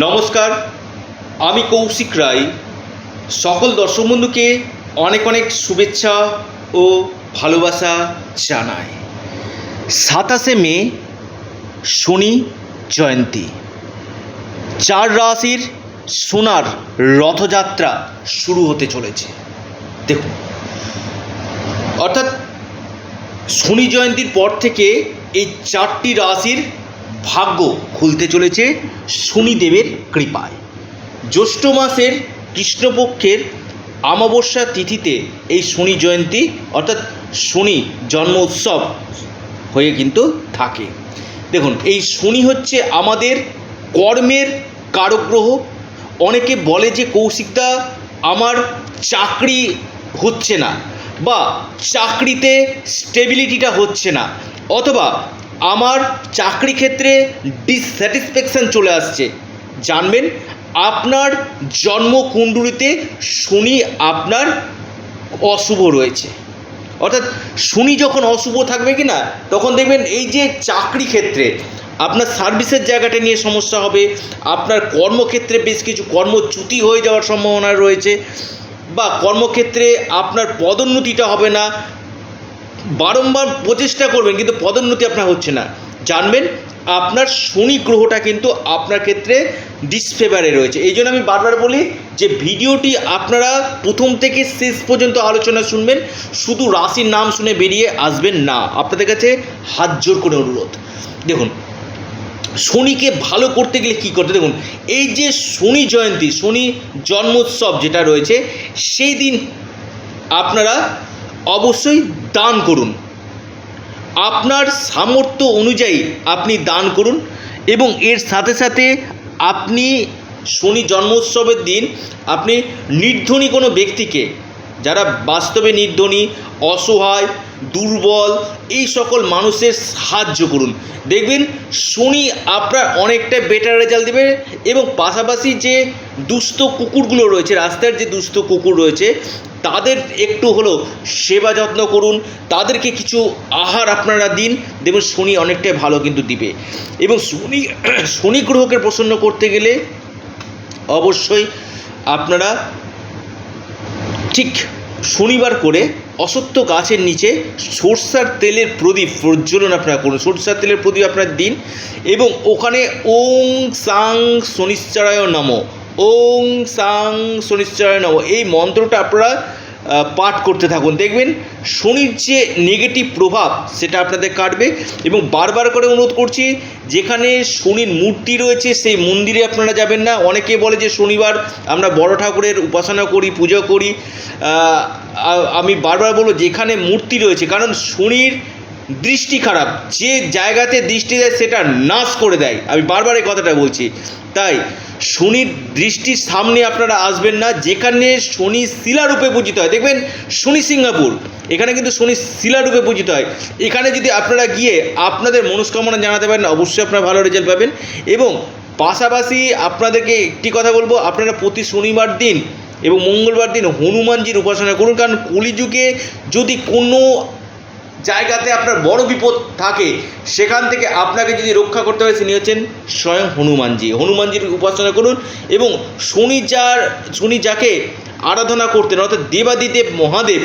নমস্কার, আমি কৌশিক রায়। সকল দর্শক বন্ধুকে অনেক অনেক শুভেচ্ছা ও ভালোবাসা জানাই। সাতাশে মে, শনি জয়ন্তী। চার রাশির সোনার রথযাত্রা শুরু হতে চলেছে। দেখুন, অর্থাৎ শনি জয়ন্তীর পর থেকে এই চারটি রাশির ভাগ্য খুলতে চলেছে শনিদেবের কৃপায়। জ্যৈষ্ঠ মাসের কৃষ্ণপক্ষের অমাবস্যা তিথিতে এই শনি জয়ন্তী অর্থাৎ শনি জন্ম উৎসব হয়ে কিন্তু থাকে। দেখুন, এই শনি হচ্ছে আমাদের কর্মের কারগ্রহ অনেকে বলে যে কৌশিকদা আমার চাকরি হচ্ছে না বা চাকরিতে স্টেবিলিটিটা হচ্ছে না অথবা আমার চাকরি ক্ষেত্রে ডিসস্যাটিসফ্যাকশান চলে আসছে। জানবেন, আপনার জন্মকুণ্ডলিতে শনি আপনার অশুভ রয়েছে। অর্থাৎ শনি যখন অশুভ থাকবে কি না তখন দেখবেন এই যে চাকরি ক্ষেত্রে আপনার সার্ভিসের জায়গাটা নিয়ে সমস্যা হবে, আপনার কর্মক্ষেত্রে বেশ কিছু কর্মচ্যুতি হয়ে যাওয়ার সম্ভাবনা রয়েছে, বা কর্মক্ষেত্রে আপনার পদোন্নতিটা হবে না বারংবার প্রচেষ্টা করবেন, কিন্তু পদোন্নতি আপনার হচ্ছে না। জানবেন, আপনার শনি গ্রহটা কিন্তু আপনার ক্ষেত্রে ডিসফেভারে রয়েছে। এই জন্য আমি বারবার বলি যে ভিডিওটি আপনারা প্রথম থেকে শেষ পর্যন্ত আলোচনা শুনবেন, শুধু রাশির নাম শুনে বেরিয়ে আসবেন না। আপনাদের কাছে হাত জোর করে অনুরোধ। দেখুন, শনিকে ভালো করতে গেলে কী করতে দেখুন, এই যে শনি জয়ন্তী, শনি জন্মোৎসব যেটা রয়েছে, সেই দিন আপনারা অবশ্যই দান করুন। আপনার সামর্থ্য অনুযায়ী আপনি দান করুন এবং এর সাথে সাথে আপনি শনি জন্মোৎসবের দিন আপনি নির্ধনী কোনো ব্যক্তিকে, যারা বাস্তবে নির্ধনী, অসহায়, দুর্বল, এই সকল মানুষের সাহায্য করুন। দেখবেন শনি আপনার অনেকটা বেটার রেজাল্ট দেবে এবং পাশাপাশি যে দুস্থ কুকুরগুলো রয়েছে, রাস্তার যে দুস্থ কুকুর রয়েছে তাদের একটু হলেও সেবা যত্ন করুন। তাদেরকে কিছু আহার আপনারা দিন। দেখবেন শনি অনেকটাই ভালো কিন্তু দিবে। এবং শনি শনি গ্রহকে প্রসন্ন করতে গেলে অবশ্যই আপনারা ঠিক শনিবার করে অসত্য গাছের নিচে সরষার তেলের প্রদীপ প্রজ্বলন আপনারা করুন। সরষার তেলের প্রদীপ আপনার দিন এবং ওখানে ওং সাং শনিশ্চরায় নম। ওং সাং শনিশ্চরায় নম এই মন্ত্রটা আপনারা পাঠ করতে থাকুন। দেখবেন শনির যে নেগেটিভ প্রভাব, সেটা আপনাদের কাটবে। এবং বারবার করে অনুরোধ করছি, যেখানে শনির মূর্তি রয়েছে, সেই মন্দিরে আপনারা যাবেন না। অনেকে বলে যে শনিবার আমরা বড় ঠাকুরের উপাসনা করি, পুজো করি। আমি বারবার বলব, যেখানে মূর্তি রয়েছে, কারণ শনির দৃষ্টি খারাপ। যে জায়গাতে দৃষ্টি দেয়, সেটা নাশ করে দেয়। আমি বারবার এই কথাটা বলছি। তাই শনির দৃষ্টির সামনে আপনারা আসবেন না। যেখানে শনি শিলারূপে পূজিত হয়। দেখবেন শনি সিঙ্গাপুর এখানে কিন্তু শনি শিলারূপে পূজিত হয়। এখানে যদি আপনারা গিয়ে আপনাদের মনস্কামনা জানাতে পারেন, অবশ্যই আপনারা ভালো রেজাল্ট পাবেন। এবং পাশাপাশি আপনাদেরকে একটি কথা বলব, আপনারা প্রতি শনিবার দিন এবং মঙ্গলবার দিন হনুমানজির উপাসনা করুন। কারণ কলিযুগে যদি কোনো জায়গাতে আপনার বড় বিপদ থাকে, সেখান থেকে আপনাকে যদি রক্ষা করতে হয় তিনি হচ্ছেন স্বয়ং হনুমানজি। হনুমানজির উপাসনা করুন এবং শনি যার, শনি যাকে আরাধনা করতেন, অর্থাৎ দেবাদিদেব মহাদেব,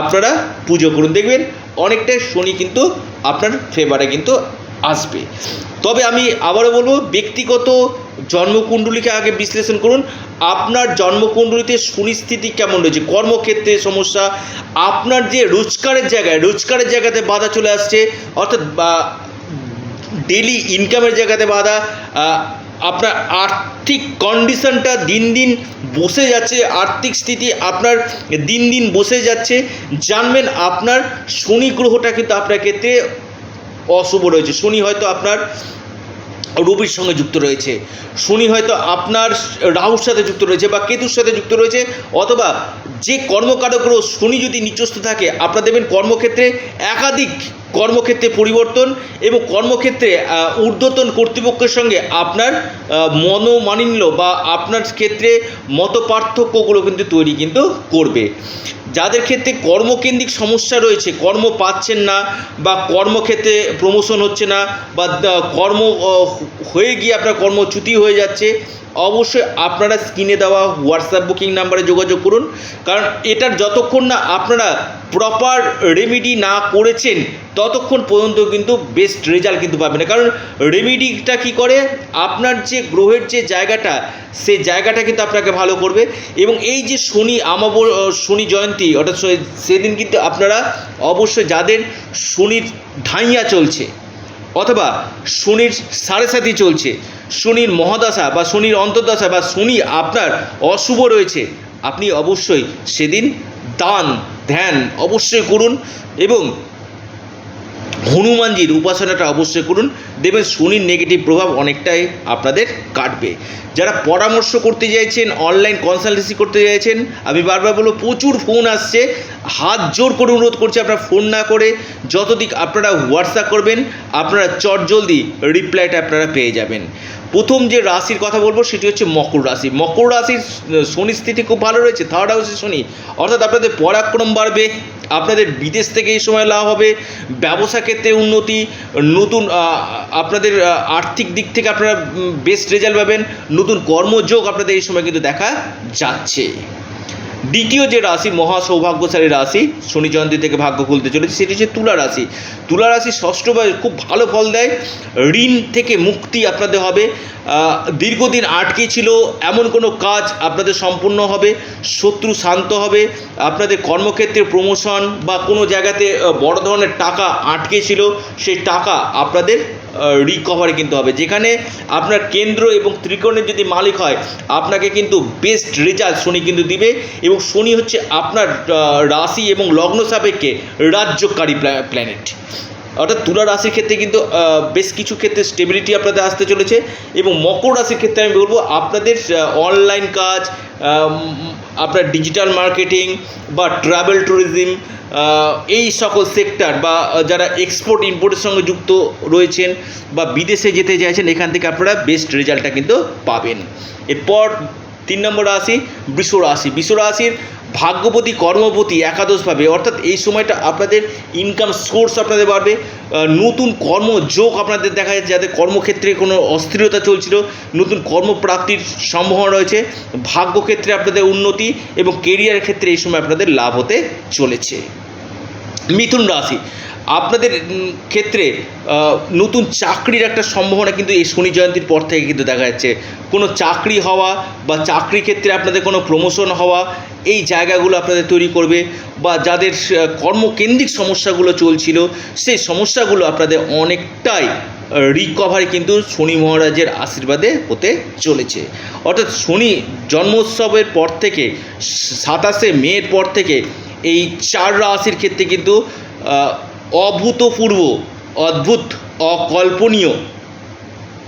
আপনারা পুজো করুন। দেখবেন অনেকটাই শনি কিন্তু আপনার ফেভারে কিন্তু আসবে। তবে আমি আবারও বলব, ব্যক্তিগত জন্মকুণ্ডলীকে আগে বিশ্লেষণ করুন। আপনার জন্মকুণ্ডলীতে সুনিস্থিতি কেমন রয়েছে? কর্মক্ষেত্রে সমস্যা, আপনার যে রোজগারের জায়গায়, রোজগারের জায়গাতে বাধা চলে আসছে, অর্থাৎ ডেলি ইনকামের জায়গাতে বাধা আপনার আর্থিক কন্ডিশনটা দিন দিন বসে যাচ্ছে, আর্থিক স্থিতি আপনার দিন দিন বসে যাচ্ছে। জানবেন আপনার শনি গ্রহটা কিন্তু আপনার ক্ষেত্রে অশুভ রয়েছে। শনি হয়তো আপনার রবির সঙ্গে যুক্ত রয়েছে। শনি হয়তো আপনার রাহুর সাথে যুক্ত রয়েছে বা কেতুর সাথে যুক্ত রয়েছে, অথবা যে কর্মকারক শনি যদি নিচস্থ থাকে, আপনারা দেখবেন কর্মক্ষেত্রে একাধিক কর্মক্ষেত্রে পরিবর্তন এবং কর্মক্ষেত্রে ঊর্ধ্বতন কর্তৃপক্ষের সঙ্গে আপনার আহ, মনোমালিন্য বা আপনার ক্ষেত্রে মত পার্থক্যগুলো কিন্তু তৈরি কিন্তু করবে। যাদের ক্ষেত্রে কর্মকেন্দ্রিক সমস্যা রয়েছে কর্ম পাচ্ছেন না বা কর্মক্ষেত্রে প্রমোশন হচ্ছে না বা কর্ম হয়ে গিয়ে আপনার কর্মচ্যুতি হয়ে যাচ্ছে অবশ্যই আপনারা স্ক্রিনে দেওয়া হোয়াটসঅ্যাপ বুকিং নাম্বারে যোগাযোগ করুন। কারণ এটার যতক্ষণ না আপনারা প্রপার রেমিডি না করেছেন, ততক্ষণ পর্যন্ত কিন্তু বেস্ট রেজাল্ট কিন্তু পাবেন না। কারণ রেমিডিটা কি করে? আপনার যে গ্রহের যে জায়গাটা, সে জায়গাটা কিন্তু আপনাকে ভালো করবে। এবং এই যে শনি আমাব, শনি জয়ন্তী, অর্থাৎ সেদিন কিন্তু আপনারা অবশ্যই যাদের শনির ধাইয়া চলছে, অথবা শনির সাড়ে সাথী চলছে, শনির মহাদশা বা শনির অন্তর্দশা বা শনি আপনার অশুভ রয়েছে, আপনি অবশ্যই সেদিন দান ধ্যান অবশ্যই করুন এবং হনুমানজির উপাসনাটা অবশ্যই করুন। দেখবেন শনির নেগেটিভ প্রভাব অনেকটাই আপনাদের কাটবে। যারা পরামর্শ করতে চাইছেন অনলাইন কনসালটেন্সি করতে চাইছেন, আমি বারবার বলব, প্রচুর ফোন আসছে। হাত জোর করে অনুরোধ করছি আপনারা ফোন না করে। যতদিক আপনারা হোয়াটসঅ্যাপ করবেন, আপনারা চটজলদি রিপ্লাইটা আপনারা পেয়ে যাবেন। প্রথম যে রাশির কথা বলব সেটি হচ্ছে মকর রাশি। মকর রাশির শনি স্থিতি খুব ভালো রয়েছে থার্ড হাউসে শনি। অর্থাৎ আপনাদের পরাক্রম বাড়বে, আপনাদের বিদেশ থেকে এই সময় লাভ হবে, ব্যবসা ক্ষেত্রে উন্নতি, নতুন আপনাদের আর্থিক দিক থেকে আপনারা বেস্ট রেজাল্ট পাবেন, নতুন কর্মযোগ আপনাদের এই সময় কিন্তু দেখা যাচ্ছে। দ্বিতীয় যে রাশি মহা সৌভাগ্যশালী রাশি, শনি জয়ন্তী থেকে ভাগ্য খুলতে চলেছে, সেটি হচ্ছে তুলা রাশি। তুলা রাশি ষষ্ঠ ভাবে খুব ভালো ফল দেয়, ঋণ থেকে মুক্তি আপনাদের হবে। দীর্ঘদিন আটকে ছিল, এমন কোনো কাজ আপনাদের সম্পূর্ণ হবে, শত্রু শান্ত হবে, আপনাদের কর্মক্ষেত্রে প্রমোশন বা কোনো জায়গাতে বড় ধরনের টাকা আটকে ছিল, সেই টাকা আপনাদের রিকভারি কিন্তু হবে। যেখানে আপনার কেন্দ্র এবং ত্রিকোণের যদি মালিক হয়, আপনাকে কিন্তু বেস্ট রেজাল্ট শনি কিন্তু দিবে এবং শনি হচ্ছে আপনার রাশি এবং লগ্ন সাপেক্ষে রাজ্যকারী প্ল্যানেট অর্থাৎ তুলা রাশির ক্ষেত্রে কিন্তু বেশ কিছু ক্ষেত্রে স্টেবিলিটি আপনাদের আসতে চলেছে এবং মকর রাশির ক্ষেত্রে আমি বলব আপনাদের অনলাইন কাজ আপনার ডিজিটাল মার্কেটিং বা ট্রাভেল ট্যুরিজম এই সকল সেক্টর বা যারা এক্সপোর্ট ইম্পোর্টের সঙ্গে যুক্ত রয়েছেন বা বিদেশে যেতে চাইছেন, এখান থেকে আপনারা বেস্ট রেজাল্টটা কিন্তু পাবেন। এরপর তিন নম্বর রাশি বৃষ রাশি। বৃষ রাশির ভাগ্যপতি, কর্মপতি একাদশভাবে, অর্থাৎ এই সময়টা আপনাদের ইনকাম সোর্স আপনাদের বাড়বে। নতুন কর্মযোগ আপনাদের দেখা যাচ্ছে যাদের কর্মক্ষেত্রে কোনো অস্থিরতা চলছিল, নতুন কর্মপ্রাপ্তির সম্ভাবনা রয়েছে। ভাগ্যক্ষেত্রে আপনাদের উন্নতি এবং কেরিয়ার ক্ষেত্রে এই সময় আপনাদের লাভ হতে চলেছে। মিথুন রাশি আপনাদের ক্ষেত্রে নতুন চাকরির একটা সম্ভাবনা কিন্তু এই শনি জয়ন্তীর পর থেকে কিন্তু দেখা যাচ্ছে। কোনো চাকরি হওয়া বা চাকরি ক্ষেত্রে আপনাদের কোনো প্রমোশন হওয়া, এই জায়গাগুলো আপনাদের তৈরি করবে বা যাদের কর্মকেন্দ্রিক সমস্যাগুলো চলছিল, সেই সমস্যাগুলো আপনাদের অনেকটাই রিকভারি কিন্তু শনি মহারাজের আশীর্বাদে হতে চলেছে। অর্থাৎ শনি জন্মোৎসবের পর থেকে, সাতাশে মের পর থেকে, এই চার রাশির ক্ষেত্রে কিন্তু অভূতপূর্ব, অদ্ভুত, অকল্পনীয়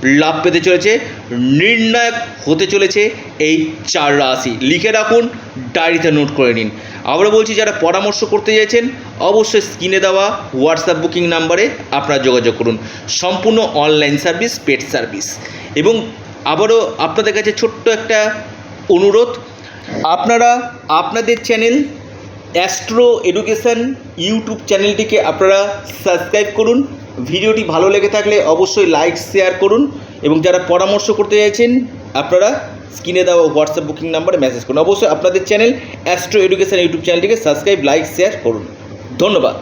লাভ পেতে চলেছে, নির্ণায়ক হতে চলেছে এই চার রাশি। লিখে রাখুন, ডায়েরিতে নোট করে নিন। আবারও বলছি, যারা পরামর্শ করতে চাইছেন, অবশ্যই স্ক্রিনে দেওয়া হোয়াটসঅ্যাপ বুকিং নাম্বারে আপনারা যোগাযোগ করুন। সম্পূর্ণ অনলাইন সার্ভিস, পেড সার্ভিস। এবং আবারও আপনাদের কাছে ছোট্ট একটা অনুরোধ, আপনারা আপনাদের চ্যানেল অ্যাস্ট্রো এডুকেশন ইউটিউব চ্যানেলটিকে আপনারা সাবস্ক্রাইব করুন। ভিডিওটি ভালো লেগে থাকলে অবশ্যই লাইক, শেয়ার করুন এবং যারা পরামর্শ করতে চাইছেন, আপনারা স্ক্রিনে দেওয়া হোয়াটসঅ্যাপ বুকিং নাম্বারে মেসেজ করুন। অবশ্যই আপনাদের চ্যানেল অ্যাস্ট্রো এডুকেশন ইউটিউব চ্যানেলটিকে সাবস্ক্রাইব, লাইক, শেয়ার করুন। ধন্যবাদ।